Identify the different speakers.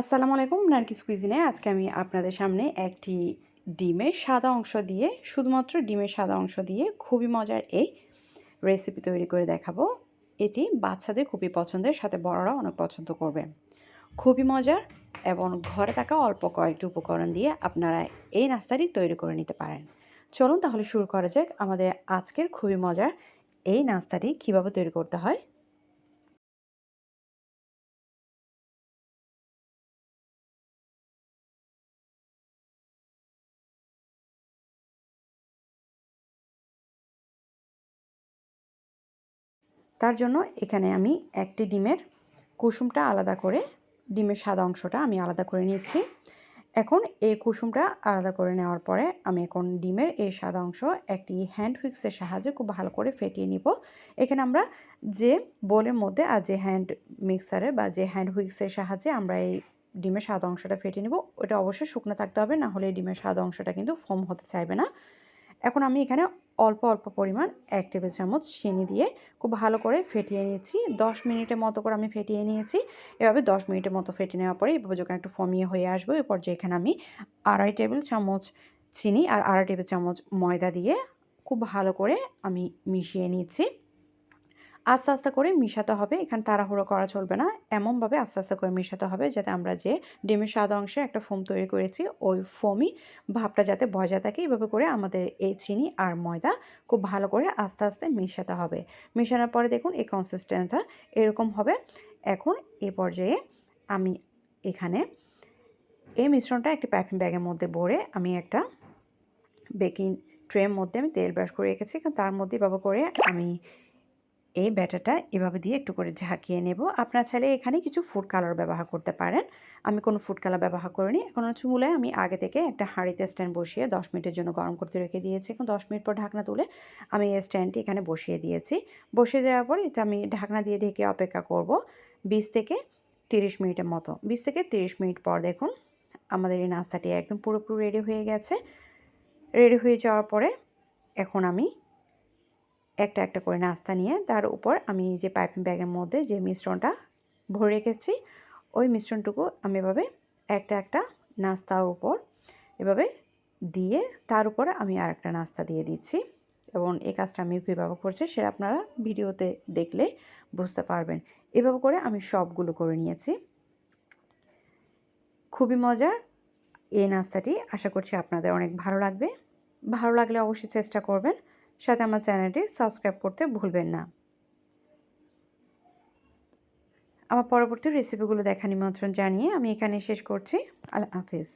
Speaker 1: আসসালামু আলাইকুম নার্গিস কুইজিনে আজকে আমি আপনাদের সামনে একটি ডিমের সাদা অংশ দিয়ে, শুধুমাত্র ডিমের সাদা অংশ দিয়ে খুবই মজার এই রেসিপি তৈরি করে দেখাবো। এটি বাচ্চাদের খুবই পছন্দের, সাথে বড়রা অনেক পছন্দ করবে। খুবই মজার এবং ঘরে থাকা অল্প কয়েকটি উপকরণ দিয়ে আপনারা এই নাস্তাটি তৈরি করে নিতে পারেন। চলুন তাহলে শুরু করা যাক আমাদের আজকের খুবই মজার এই নাস্তাটি কীভাবে তৈরি করতে হয়। তার জন্য এখানে আমি একটি ডিমের কুসুমটা আলাদা করে, ডিমের সাদা অংশটা আমি আলাদা করে নিয়েছি। এখন এই কুসুমটা আলাদা করে নেওয়ার পরে আমি এখন ডিমের এই সাদা অংশ একটি হ্যান্ড হুইক্সের সাহায্যে খুব ভালো করে ফেটিয়ে নিব। এখানে আমরা যে বোলের মধ্যে আর যে হ্যান্ড মিক্সারে বা যে হ্যান্ড হুইক্সের সাহায্যে আমরা এই ডিমের সাদা অংশটা ফেটে নিব, ওটা অবশ্যই শুকনো থাকতে হবে, না হলে ডিমের সাদা অংশটা কিন্তু ফোম হতে চাইবে না। এখন আমি এখানে অল্প অল্প পরিমাণ এক টেবিল চামচ চিনি দিয়ে খুব ভালো করে ফেটিয়ে নিয়েছি। দশ মিনিটের মতো করে আমি ফেটিয়ে নিয়েছি। এভাবে দশ মিনিটের মতো ফেটে নেওয়ার পরে এভাবে যখন একটু ফমিয়ে হয়ে আসব এরপর যে এখানে আমি আড়াই টেবিল চামচ চিনি আর আড়াই টেবিল চামচ ময়দা দিয়ে খুব ভালো করে আমি মিশিয়ে নিয়েছি। আস্তে আস্তে করে মিশাতে হবে। এখানে তাড়াহুড়ো করা চলবে না। এমনভাবে আস্তে আস্তে করে মিশাতে হবে যাতে আমরা যে ডিমের সাদা অংশে একটা ফোম তৈরি করেছি, ওই ফোমই ভাবটা যাতে বজায় থাকে। এভাবে করে আমাদের এই চিনি আর ময়দা খুব ভালো করে আস্তে আস্তে মিশাতে হবে। মিশানোর পরে দেখুন এই কনসিস্টেন্সটা এরকম হবে। এখন এ পর্যায়ে আমি এখানে এই মিশ্রণটা একটি প্যাকিং ব্যাগের মধ্যে ভরে আমি একটা বেকিং ট্রের মধ্যে আমি তেল ব্রাশ করে রেখেছি। তার মধ্যে এভাবে করে আমি এই ব্যাটারটা এভাবে দিয়ে একটু করে ঝাঁকিয়ে নেব। আপনার চাইলে এখানে কিছু ফুড কালার ব্যবহার করতে পারেন। আমি কোনো ফুড কালার ব্যবহার করিনি। এখন হচ্ছে চুলায় আমি আগে থেকে একটা হাঁড়িতে স্ট্যান্ড বসিয়ে দশ মিনিটের জন্য গরম করতে রেখে দিয়েছি। এখন দশ মিনিট পর ঢাকনা তুলে আমি এই স্ট্যান্ডটি এখানে বসিয়ে দিয়েছি। বসিয়ে দেওয়ার পর এটা আমি ঢাকনা দিয়ে ঢেকে অপেক্ষা করব বিশ থেকে তিরিশ মিনিটের মতো। বিশ থেকে তিরিশ মিনিট পর দেখুন আমাদের এই নাস্তাটি একদম পুরোপুরি রেডি হয়ে গেছে। রেডি হয়ে যাওয়ার পরে এখন আমি একটা একটা করে নাস্তা নিয়ে তার উপর আমি যে পাইপিং ব্যাগের মধ্যে যে মিশ্রণটা ভরে রেখেছি, ওই মিশ্রণটুকু আমি এভাবে একটা একটা নাস্তার উপর এভাবে দিয়ে তার উপরে আমি আর একটা নাস্তা দিয়ে দিচ্ছি। এবং এই কাজটা আমি কীভাবে করছি সেটা আপনারা ভিডিওতে দেখলে বুঝতে পারবেন। এভাবে করে আমি সবগুলো করে নিয়েছি। খুবই মজার এই নাস্তাটি। আশা করছি আপনাদের অনেক ভালো লাগবে। ভালো লাগলে অবশ্যই চেষ্টা করবেন। সাথে আমার চ্যানেলটি সাবস্ক্রাইব করতে ভুলবেন না। আমার পরবর্তী রেসিপিগুলো দেখা নিমন্ত্রণ জানিয়ে আমি এখানে শেষ করছি। আল্লাহ হাফিজ।